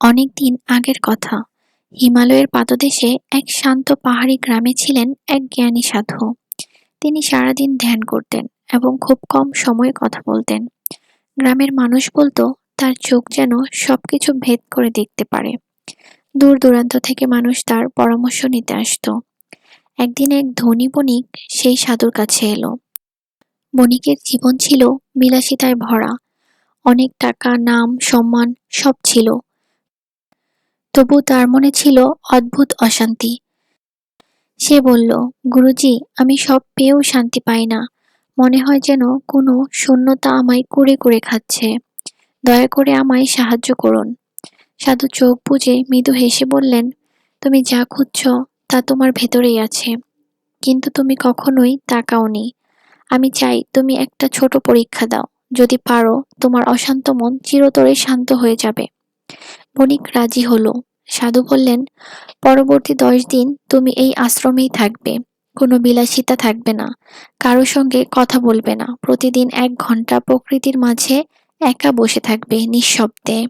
অনেক দিন আগের কথা। হিমালয়ের পাদদেশে এক শান্ত পাহাড়ি গ্রামে ছিলেন এক জ্ঞানী সাধু। তিনি সারাদিন ধ্যান করতেন এবং খুব কম সময়ে কথা বলতেন। গ্রামের মানুষ বলতো, তার চোখ যেন সবকিছু ভেদ করে দেখতে পারে। দূর দূরান্ত থেকে মানুষ তার পরামর্শ নিতে আসতো। একদিন এক ধনী বণিক সেই সাধুর কাছে এলো। বণিকের জীবন ছিল বিলাসিতায় ভরা। অনেক টাকা, নাম, সম্মান সব ছিল। তবু তার মনে ছিল অদ্ভুত অশান্তি। সে বলল, গুরুজি, আমি সব পেয়েও শান্তি পাই না। মনে হয় যেন কোনো শূন্যতা আমায় কুড়ে কুড়ে খাচ্ছে। দয়া করে আমায় সাহায্য করুন। সাধু চোখ বুঝে মৃদু হেসে বললেন, তুমি যা খুঁজছ, তা তোমার ভেতরেই আছে। কিন্তু তুমি কখনোই তাকাওনি। আমি চাই তুমি একটা ছোট পরীক্ষা দাও। যদি পারো, তোমার অশান্ত মন চিরতরে শান্ত হয়ে যাবে। বণিক রাজি হলো। সাধু বললেন, পরবর্তী দশ দিন তুমি এই আশ্রমেই থাকবে। কোনো বিলাসিতা থাকবে না। কারও সঙ্গে কথা বলবে না। প্রতিদিন এক ঘণ্টা প্রকৃতির মাঝে একা বসে থাকবে নিঃশব্দে।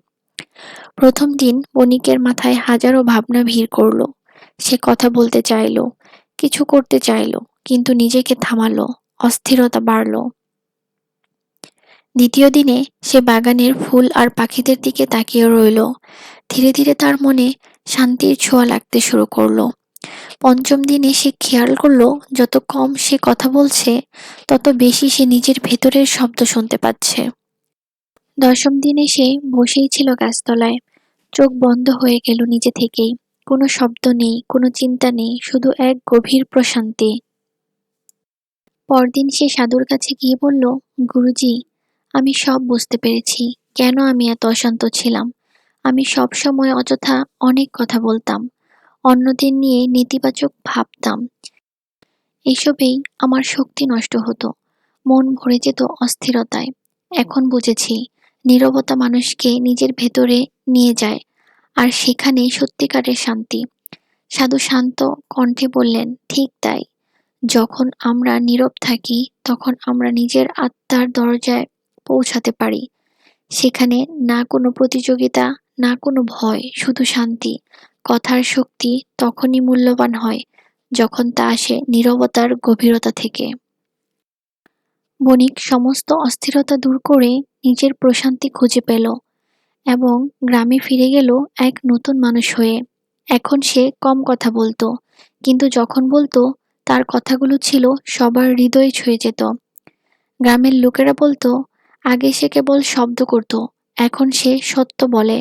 প্রথম দিন বণিকের মাথায় হাজারো ভাবনা ভিড় করল। সে কথা বলতে চাইল, কিছু করতে চাইল, কিন্তু নিজেকে থামালো, অস্থিরতা বাড়ল। দ্বিতীয় দিনে সে বাগানের ফুল আর পাখিদের দিকে তাকিয়ে রইল। ধীরে ধীরে তার মনে শান্তির ছোঁয়া লাগতে শুরু করল। পঞ্চম দিনে সে খেয়াল করল, যত কম সে কথা বলছে, তত বেশি সে নিজের ভেতরের শব্দ শুনতে পাচ্ছে। দশম দিনে সে বসেই ছিল গাছতলায়। চোখ বন্ধ হয়ে গেল নিজে থেকেই। কোনো শব্দ নেই, কোনো চিন্তা নেই, শুধু এক গভীর প্রশান্তি। পরদিন সে সাধুর কাছে গিয়ে বলল, গুরুজি আমি সব বুঝতে পেরেছি। কেন আমি এত অশান্ত ছিলাম? আমি সব সময় অযথা অনেক কথা বলতাম। অন্যদের নিয়ে নেতিবাচক ভাবতাম। এসবেই আমার শক্তি নষ্ট হতো। মন ভরে যেত অস্থিরতায়। এখন বুঝেছি, নীরবতা মানুষকে নিজের ভেতরে নিয়ে যায়, আর সেখানেই সত্যিকারের শান্তি। সাধু শান্ত কণ্ঠে বললেন, ঠিক তাই। যখন আমরা নীরব থাকি, তখন আমরা নিজের আত্মার দরজায় পৌঁছাতে পারি। সেখানে না কোনো প্রতিযোগিতা, না কোনো ভয়, শুধু শান্তি। কথার শক্তি তখনই মূল্যবান হয়, যখন তা আসে নীরবতার গভীরতা থেকে। বণিক সমস্ত অস্থিরতা দূর করে নিজের প্রশান্তি খুঁজে পেল এবং গ্রামে ফিরে গেল এক নতুন মানুষ হয়ে। এখন সে কম কথা বলতো, কিন্তু যখন বলতো, তার কথাগুলো ছিল সবার হৃদয় ছুঁয়ে যেত। গ্রামের লোকেরা বলতো আগে সে কেবল শব্দ করত, এখন সে সত্য বলে।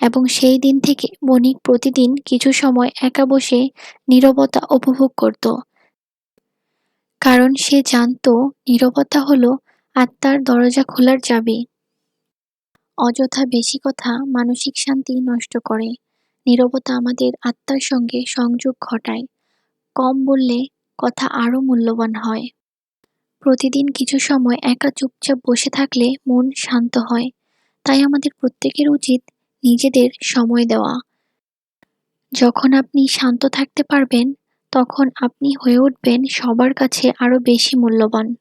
এবং সেই দিন থেকে বণিক প্রতিদিন কিছু সময় একা বসে নীরবতা উপভোগ করত। কারণ সে জানত নীরবতা হলো আত্মার দরজা খোলার চাবি। অযথা বেশি কথা মানসিক শান্তি নষ্ট করে। নীরবতা আমাদের আত্মার সঙ্গে সংযোগ ঘটায়। কম বললে কথা আরও মূল্যবান হয়। প্রতিদিন কিছু সময় একা চুপচাপ বসে থাকলে মন শান্ত হয়। তাই আমাদের প্রত্যেকের উচিত নিজেদের সময় দেওয়া। যখন আপনি শান্ত থাকতে পারবেন, তখন আপনি হয়ে উঠবেন সবার কাছে আরও বেশি মূল্যবান।